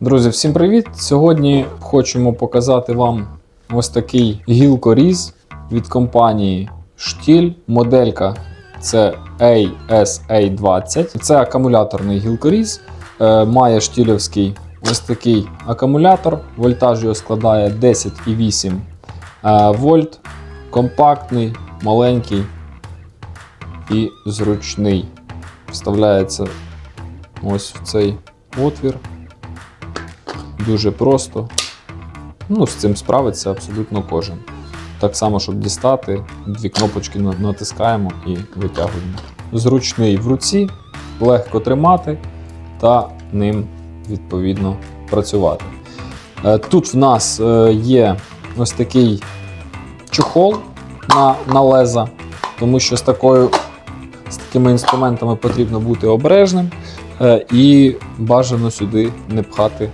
Друзі, всім привіт! Сьогодні хочемо показати вам ось такий гілкоріз від компанії Штіль. Моделька це ASA20. Це акумуляторний гілкоріз. Е, Має штілівський ось такий акумулятор. Вольтаж його складає 10,8 е, вольт. Компактний, маленький і зручний. Вставляється ось в цей отвір. Дуже просто. Ну, з цим справиться абсолютно кожен. Так само, щоб дістати, дві кнопочки натискаємо і витягуємо. Зручний в руці, легко тримати та ним відповідно працювати. Е, Тут в нас е, є ось такий чохол на, на леза, тому що з, такою, з такими інструментами потрібно бути обережним е, і бажано сюди не пхати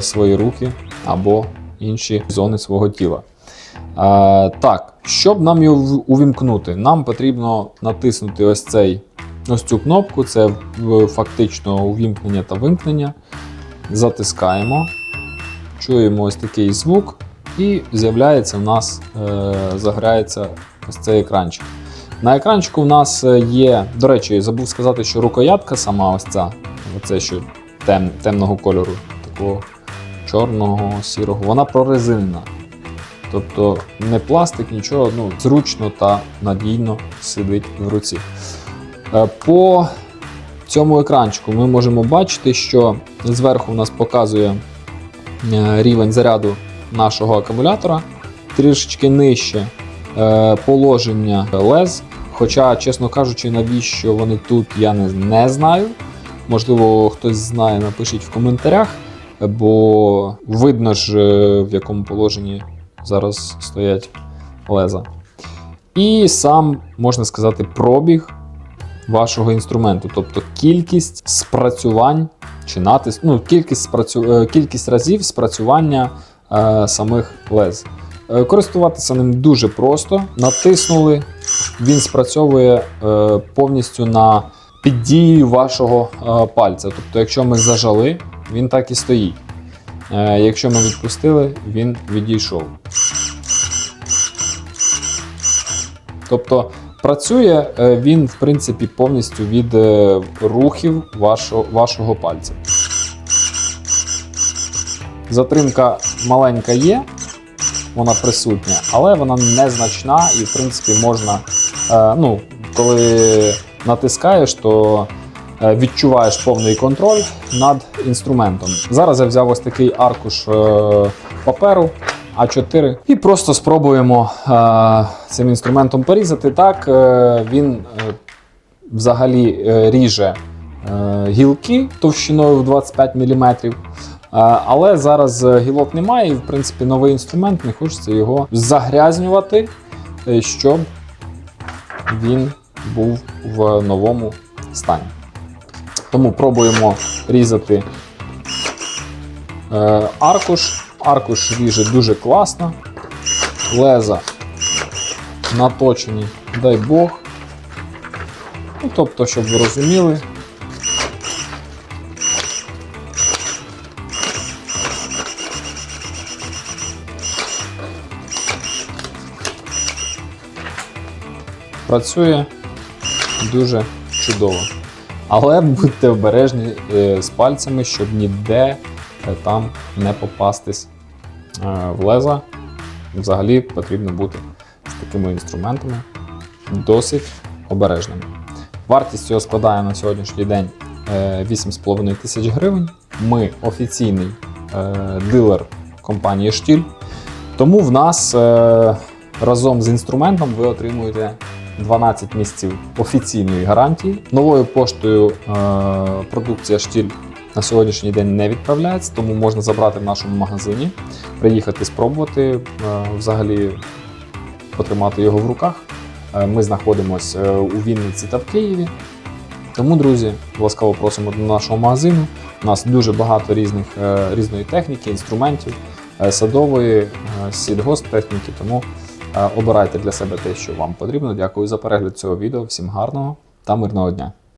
свої руки або інші зони свого тіла. Е, так, щоб нам його увімкнути, нам потрібно натиснути ось цей ось цю кнопку, це фактично увімкнення та вимкнення. Затискаємо, чуємо ось такий звук, і з'являється в нас, е, заграється ось цей екранчик. На екранчику в нас е, є, до речі, забув сказати, що рукоятка сама ось ця, оце що тем, темного кольору, такого чорного, сірого, вона прорезинена. Тобто не пластик, нічого, ну, зручно та надійно сидить в руці. Е, По цьому екранчику ми можемо бачити, що зверху у нас показує е, рівень заряду нашого акумулятора, трішечки нижче е, положення лез. Хоча, чесно кажучи, навіщо вони тут, я не знаю. Можливо, хтось знає, напишіть в коментарях, бо видно ж, е, в якому положенні зараз стоять леза. І сам, можна сказати, пробіг вашого інструменту, тобто кількість спрацювань чи натиск, ну, кількість, спрацю... е, кількість разів спрацювання е, самих лез. Е, Користуватися ним дуже просто. Натиснули, він спрацьовує е, повністю на під дією вашого е, пальця. Тобто, якщо ми зажали, він так і стоїть. Е, Якщо ми відпустили, він відійшов. Тобто працює е, він, в принципі, повністю від е, рухів вашого, вашого пальця. Затримка маленька є, вона присутня, але вона незначна і, в принципі, можна, ну, коли натискаєш, то відчуваєш повний контроль над інструментом. Зараз я взяв ось такий аркуш е, паперу. А4 і просто спробуємо е, цим інструментом порізати. Так, е, він е, взагалі е, ріже е, гілки товщиною в 25 мм. Е, але зараз е, гілок немає, і в принципі новий інструмент, не хочеться його загрязнювати, е, щоб він був в новому стані. Тому пробуємо різати е, аркуш. Аркуш ріже дуже класно. Леза наточені, дай Бог. Ну, тобто, щоб ви розуміли. Працює дуже чудово. Але будьте обережні е, з пальцями, щоб ніде е, там не попастись е, в леза. Взагалі потрібно бути з такими інструментами досить обережними. Вартість цього складає на сьогоднішній день е, 8,5 тисяч гривень. Ми офіційний дилер компанії Штіль. Тому в нас разом з інструментом ви отримуєте 12 місяців офіційної гарантії. Новою поштою е, продукція Штіль на сьогоднішній день не відправляється, тому можна забрати в нашому магазині, приїхати спробувати, е, взагалі потримати його в руках. Е, Ми знаходимося у Вінниці та в Києві. Тому, друзі, ласкаво просимо до нашого магазину. У нас дуже багато різних, різної техніки, інструментів, садової, сільгосптехніки. Тому обирайте для себе те, що вам потрібно. Дякую за перегляд цього відео. Всім гарного та мирного дня!